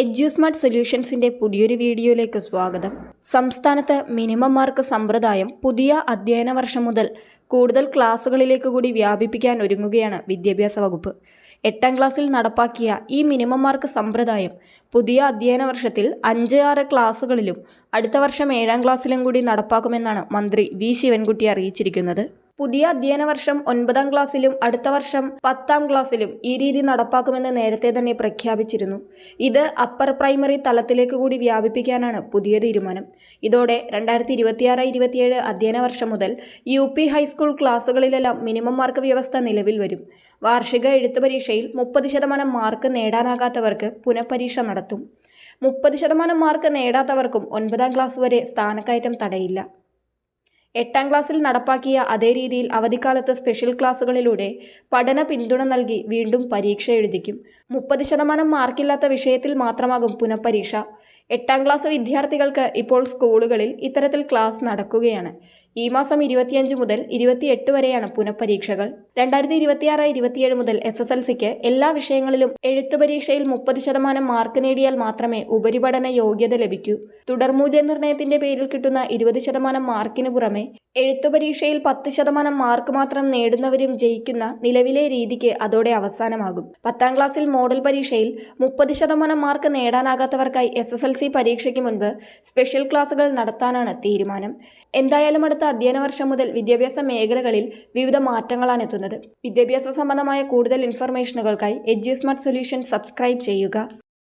എഡ്യൂസ്മാർട്ട് സൊല്യൂഷൻസിന്റെ പുതിയൊരു വീഡിയോയിലേക്ക് സ്വാഗതം. സംസ്ഥാനത്ത് മിനിമം മാർക്ക് സമ്പ്രദായം പുതിയ അധ്യയന വർഷം മുതൽ കൂടുതൽ ക്ലാസുകളിലേക്ക് കൂടി വ്യാപിപ്പിക്കാൻ ഒരുങ്ങുകയാണ് വിദ്യാഭ്യാസ വകുപ്പ്. എട്ടാം ക്ലാസ്സിൽ നടപ്പാക്കിയ ഈ മിനിമം മാർക്ക് സമ്പ്രദായം പുതിയ അധ്യയന വർഷത്തിൽ അഞ്ച് ആറ് ക്ലാസുകളിലും അടുത്ത വർഷം ഏഴാം ക്ലാസ്സിലും കൂടി നടപ്പാക്കുമെന്നാണ് മന്ത്രി വി. ശിവൻകുട്ടി അറിയിച്ചിരിക്കുന്നത്. പുതിയ അധ്യയന വർഷം ഒൻപതാം ക്ലാസ്സിലും അടുത്ത വർഷം പത്താം ക്ലാസ്സിലും ഈ രീതി നടപ്പാക്കുമെന്ന് നേരത്തെ തന്നെ പ്രഖ്യാപിച്ചിരുന്നു. ഇത് അപ്പർ പ്രൈമറി തലത്തിലേക്ക് കൂടി വ്യാപിപ്പിക്കാനാണ് പുതിയ തീരുമാനം. ഇതോടെ രണ്ടായിരത്തി ഇരുപത്തിയാറ് ഇരുപത്തിയേഴ് അധ്യയന വർഷം മുതൽ യു പി ഹൈസ്കൂൾ ക്ലാസ്സുകളിലെല്ലാം മിനിമം മാർക്ക് വ്യവസ്ഥ നിലവിൽ വരും. വാർഷിക എഴുത്തു പരീക്ഷയിൽ മുപ്പത് ശതമാനം മാർക്ക് നേടാനാകാത്തവർക്ക് പുനഃപരീക്ഷ നടത്തും. മുപ്പത് ശതമാനം മാർക്ക് നേടാത്തവർക്കും ഒൻപതാം ക്ലാസ് വരെ സ്ഥാനക്കയറ്റം തടയില്ല. എട്ടാം ക്ലാസ്സിൽ നടപ്പാക്കിയ അതേ രീതിയിൽ അവധിക്കാലത്ത് സ്പെഷ്യൽ ക്ലാസ്സുകളിലൂടെ പഠന പിന്തുണ നൽകി വീണ്ടും പരീക്ഷ എഴുതിക്കും. മുപ്പത് ശതമാനം മാർക്കില്ലാത്ത വിഷയത്തിൽ മാത്രമാകും പുനഃപരീക്ഷ. എട്ടാം ക്ലാസ് വിദ്യാർത്ഥികൾക്ക് ഇപ്പോൾ സ്കൂളുകളിൽ ഇത്തരത്തിൽ ക്ലാസ് നടക്കുകയാണ്. ഈ മാസം ഇരുപത്തിയഞ്ച് മുതൽ ഇരുപത്തിയെട്ട് വരെയാണ് പുനഃപരീക്ഷകൾ. രണ്ടായിരത്തി ഇരുപത്തിയാറ് ഇരുപത്തിയേഴ് മുതൽ എസ് എസ് എൽ സിക്ക് എല്ലാ വിഷയങ്ങളിലും എഴുത്തു പരീക്ഷയിൽ മുപ്പത് ശതമാനം മാർക്ക് നേടിയാൽ മാത്രമേ ഉപരിപഠന യോഗ്യത ലഭിക്കൂ. തുടർമൂല്യനിർണയത്തിന്റെ പേരിൽ കിട്ടുന്ന ഇരുപത് ശതമാനം മാർക്കിന് പുറമെ എഴുത്തു പരീക്ഷയിൽ പത്ത് ശതമാനം മാർക്ക് മാത്രം നേടുന്നവരും ജയിക്കുന്ന നിലവിലെ രീതിക്ക് അതോടെ അവസാനമാകും. പത്താം ക്ലാസ്സിൽ മോഡൽ പരീക്ഷയിൽ മുപ്പത് ശതമാനം മാർക്ക് നേടാനാകാത്തവർക്കായി എസ് എസ് എൽ സി പരീക്ഷയ്ക്ക് മുൻപ് സ്പെഷ്യൽ ക്ലാസുകൾ നടത്താനാണ് തീരുമാനം. എന്തായാലും അടുത്ത അധ്യയന വർഷം മുതൽ വിദ്യാഭ്യാസ മേഖലകളിൽ വിവിധ മാറ്റങ്ങളാണ് എത്തുന്നത്. വിദ്യാഭ്യാസ സംബന്ധമായ കൂടുതൽ ഇൻഫർമേഷനുകൾക്കായി എഡ്യൂസ്മാർട്ട് സൊല്യൂഷൻ സബ്സ്ക്രൈബ് ചെയ്യുക.